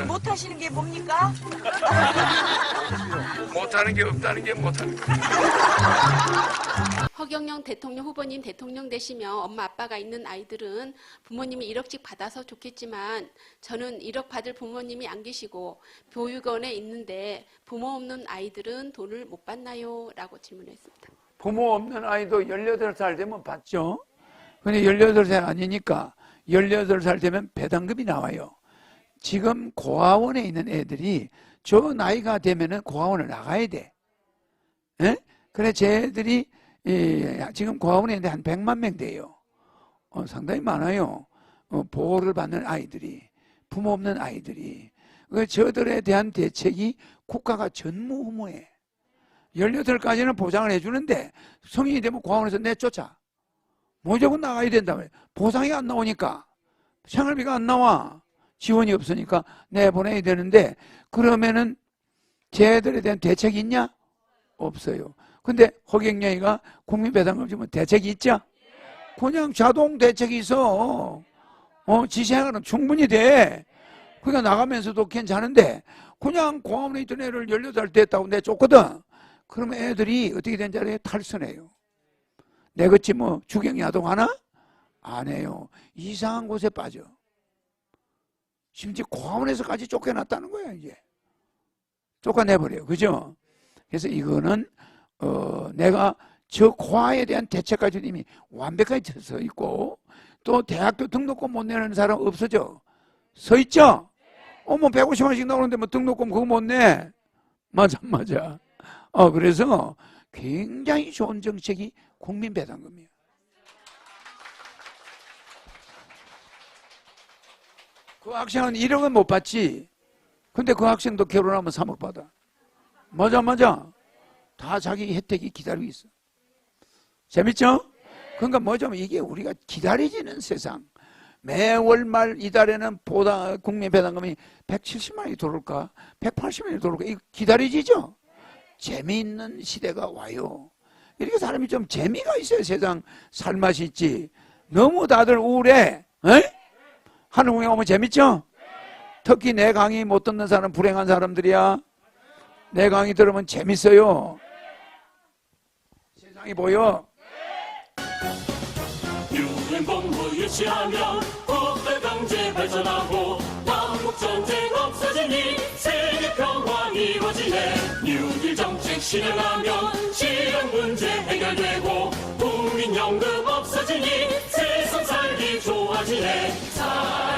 부모님이 못하시는 게 뭡니까? 못하는 게 없다는 게 못하는 거. 허경영 대통령 후보님 대통령 되시면 엄마 아빠가 있는 아이들은 부모님이 1억씩 받아서 좋겠지만 저는 1억 받을 부모님이 안 계시고 보육원에 있는데 부모 없는 아이들은 돈을 못 받나요? 라고 질문했습니다. 부모 없는 아이도 18살 되면 받죠. 근데 18살 아니니까 18살 되면 배당금이 나와요. 지금 고아원에 있는 애들이 저 나이가 되면은 고아원을 나가야 돼. 예? 그래 쟤들이 이, 지금 고아원에 있는데 한 100만 명 돼요. 어, 상당히 많아요. 어, 보호를 받는 아이들이 부모 없는 아이들이 그 저들에 대한 대책이 국가가 전무후무해. 18까지는 보장을 해주는데 성인이 되면 고아원에서 내쫓아. 무조건 나가야 된다며. 보상이 안 나오니까. 생활비가 안 나와. 지원이 없으니까 내보내야 되는데 그러면은 쟤들에 대한 대책이 있냐? 없어요. 근데 허경영이가 국민배당금 주면 대책이 있죠? 그냥 자동 대책이 있어. 어, 지생활은 충분히 돼. 그러니까 나가면서도 괜찮은데 그냥 고아원에 있던 애를 18살 됐다고 내쫓거든. 그러면 애들이 어떻게 된지 알아요? 탈선해요. 내같이 뭐 주경야동 하나? 안 해요. 이상한 곳에 빠져. 심지어 고아원에서까지 쫓겨났다는 거야, 이제. 쫓아내버려요. 그죠? 그래서 이거는, 어, 내가 저 고아에 대한 대책까지 이미 완벽하게 서 있고, 또 대학교 등록금 못 내는 사람 없어져. 서 있죠? 어머, 150원씩 나오는데 뭐 등록금 그거 못 내. 맞아, 맞아. 어, 그래서 굉장히 좋은 정책이 국민배당금이에요. 그 학생은 1억은 못 받지. 근데 그 학생도 결혼하면 3억 받아. 맞아, 맞아. 다 자기 혜택이 기다리고 있어. 재밌죠? 그러니까 뭐냐면 이게 우리가 기다려지는 세상. 매월 말 이달에는 보다 국민 배당금이 170만 원이 들어올까? 180만 원이 들어올까? 이거 기다려지죠? 재미있는 시대가 와요. 이렇게 사람이 좀 재미가 있어야 세상 살맛이 있지. 너무 다들 우울해. 에? 하늘궁에 오면 재밌죠? 특히 내 강의 못 듣는 사람 불행한 사람들이야. 내 강의 들으면 재밌어요. 세상이 보여. 실현하면 실현 문제 해결되고 국민연금 없어지니 지네 살기